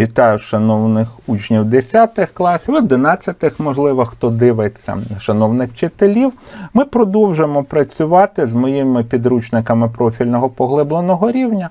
Вітаю шановних учнів 10 класів, 11, можливо, хто дивиться, шановних вчителів. Ми продовжимо працювати з моїми підручниками профільного поглибленого рівня.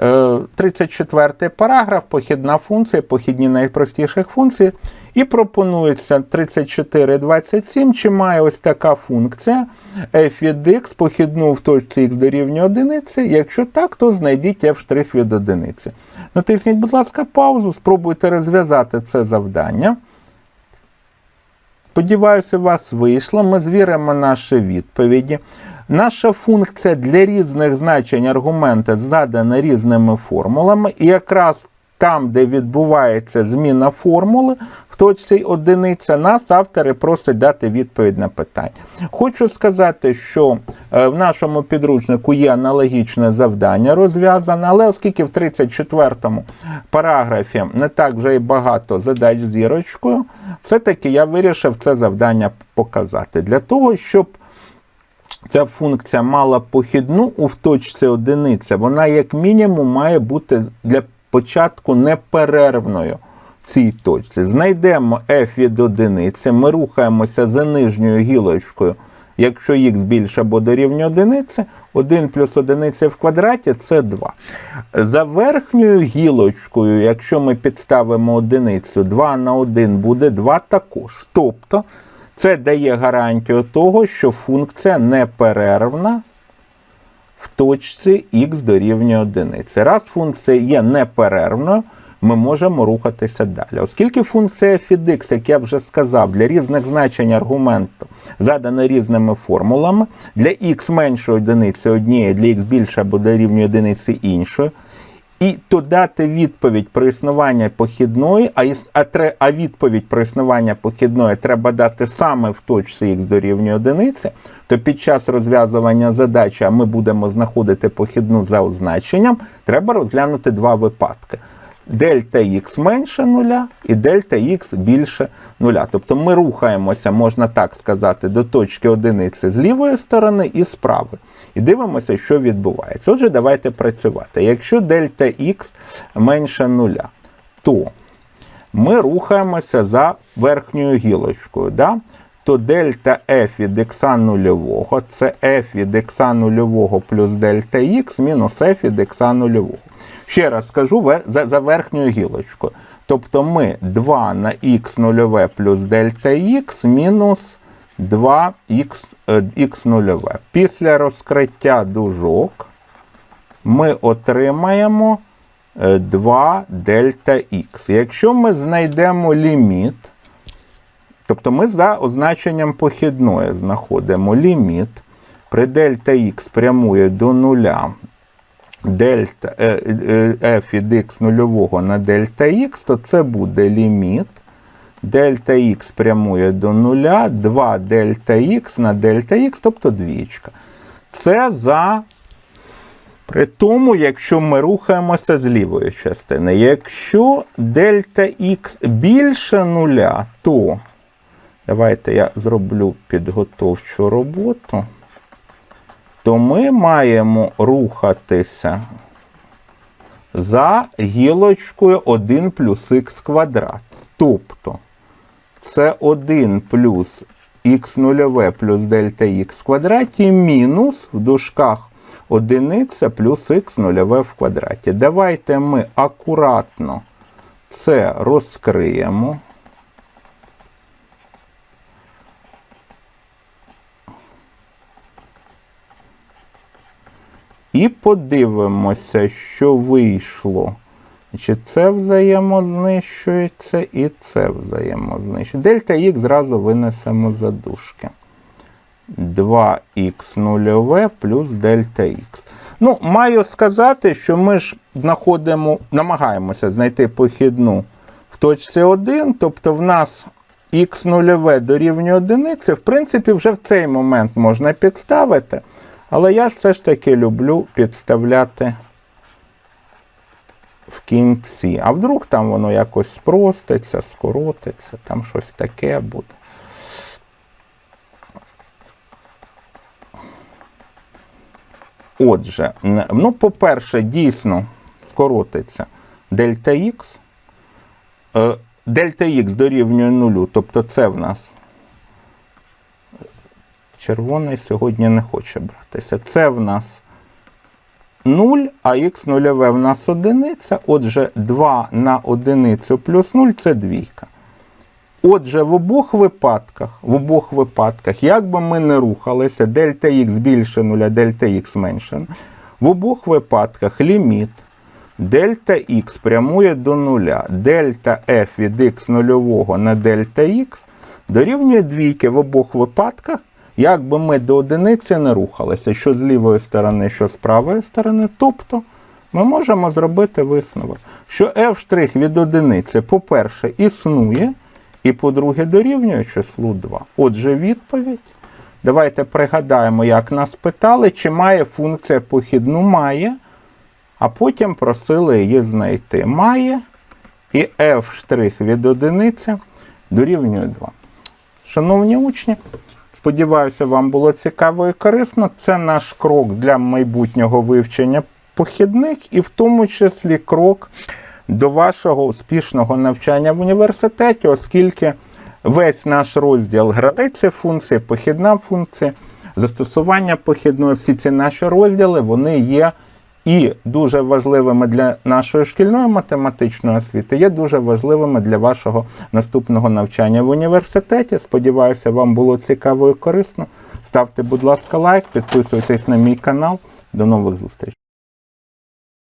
Е, 34 параграф, похідна функція, похідні найпростіших функцій. І пропонується 34,27, чи має ось така функція f від x похідну в точці x дорівнює одиниці. Якщо так, то знайдіть f' від одиниці. Натисніть, будь ласка, паузу, спробуйте розв'язати це завдання. Сподіваюся, у вас вийшло. Ми звіримо наші відповіді. Наша функція для різних значень аргумента задана різними формулами, і якраз там, де відбувається зміна формули, в точці одиниця, нас автори просять дати відповідь на питання. Хочу сказати, що е, в нашому підручнику є аналогічне завдання розв'язане, але оскільки в 34-му параграфі не так вже і багато задач зірочкою, все-таки я вирішив це завдання показати для того, щоб ця функція мала похідну у точці одиниця, вона як мінімум має бути для початку неперервною в цій точці. Знайдемо f від одиниці, ми рухаємося за нижньою гілочкою. Якщо х більше або дорівнює одиниці, 1 плюс одиниця в квадраті це 2. За верхньою гілочкою, якщо ми підставимо одиницю, 2 на 1 буде 2 також. Тобто це дає гарантію того, що функція неперервна в точці х дорівнює одиниці. Раз функція є неперервною, ми можемо рухатися далі. Оскільки функція f як я вже сказав, для різних значень аргументу задана різними формулами, для x меншої одиниці однієї, для x більше або дорівнює одиниці іншої, і то дати відповідь про існування похідної, а, іс- а, тре- а відповідь про існування похідної треба дати саме в точці х дорівнює одиниці, то під час розв'язування задачі, а ми будемо знаходити похідну за означенням, треба розглянути два випадки. Дельта х менше нуля і дельта х більше нуля. Тобто ми рухаємося, можна так сказати, до точки одиниці з лівої сторони і з правої. І дивимося, що відбувається. Отже, давайте працювати. Якщо дельта х менше нуля, то ми рухаємося за верхньою гілочкою. Да? То дельта f від х нульового це f від х нульового плюс дельта х мінус f від х нульового. Ще раз скажу за, верхньою гілочкою. Тобто ми 2 на х нульове плюс дельта х мінус 2х х нульове. Після розкриття дужок ми отримаємо е, 2 дельта х. Якщо ми знайдемо ліміт, тобто ми за означенням похідної знаходимо ліміт, при дельта х прямує до нуля, дельта е, е, f від х нульового на дельта х, то це буде ліміт. Дельта х прямує до нуля, 2 дельта х на дельта х, тобто двічка. Це за при тому, якщо ми рухаємося з лівої частини. Якщо дельта х більше нуля, то давайте я зроблю підготовчу роботу, то ми маємо рухатися за гілочкою 1 плюс х квадрат. Тобто це 1 плюс х нульове плюс дельта х квадраті мінус в дужках одиниця плюс х нульове в квадраті. Давайте ми акуратно це розкриємо. І подивимося, що вийшло. Значить, це взаємознищується і це взаємознищується. Дельта х зразу винесемо за дужки. 2х нульове плюс дельта х. Ну, маю сказати, що ми ж знаходимо, намагаємося знайти похідну в точці 1, тобто в нас х нульове дорівнює одиниці, в принципі, вже в цей момент можна підставити. Але я ж все ж таки люблю підставляти в кінці. А вдруг там воно якось спроститься, скоротиться, там щось таке буде. Отже, ну, по-перше, дійсно скоротиться дельта х. е, дельта х дорівнює нулю, тобто це в нас червоний сьогодні не хоче братися. Це в нас 0, а х нульове в нас одиниця. Отже, 2 на одиницю плюс 0 це двійка. Отже, в обох випадках, в обох випадках, як би ми не рухалися, дельта х більше нуля, дельта х менше, в обох випадках ліміт дельта х прямує до нуля, дельта f від х нульового на дельта х дорівнює двійки в обох випадках, як би ми до одиниці не рухалися, що з лівої сторони, що з правої сторони. Тобто ми можемо зробити висновок, що f' від одиниці, по-перше, існує, і по-друге, дорівнює числу 2. Отже, відповідь. Давайте пригадаємо, як нас питали, чи має функція похідну має, а потім просили її знайти. Має і f' від одиниці дорівнює 2. Шановні учні, сподіваюся, вам було цікаво і корисно. Це наш крок для майбутнього вивчення похідних і в тому числі крок до вашого успішного навчання в університеті, оскільки весь наш розділ градиція функції, похідна функція, застосування похідної, всі ці наші розділи, вони є і дуже важливими для нашої шкільної математичної освіти, є дуже важливими для вашого наступного навчання в університеті. Сподіваюся, вам було цікаво і корисно. Ставте, будь ласка, лайк, підписуйтесь на мій канал. До нових зустрічей.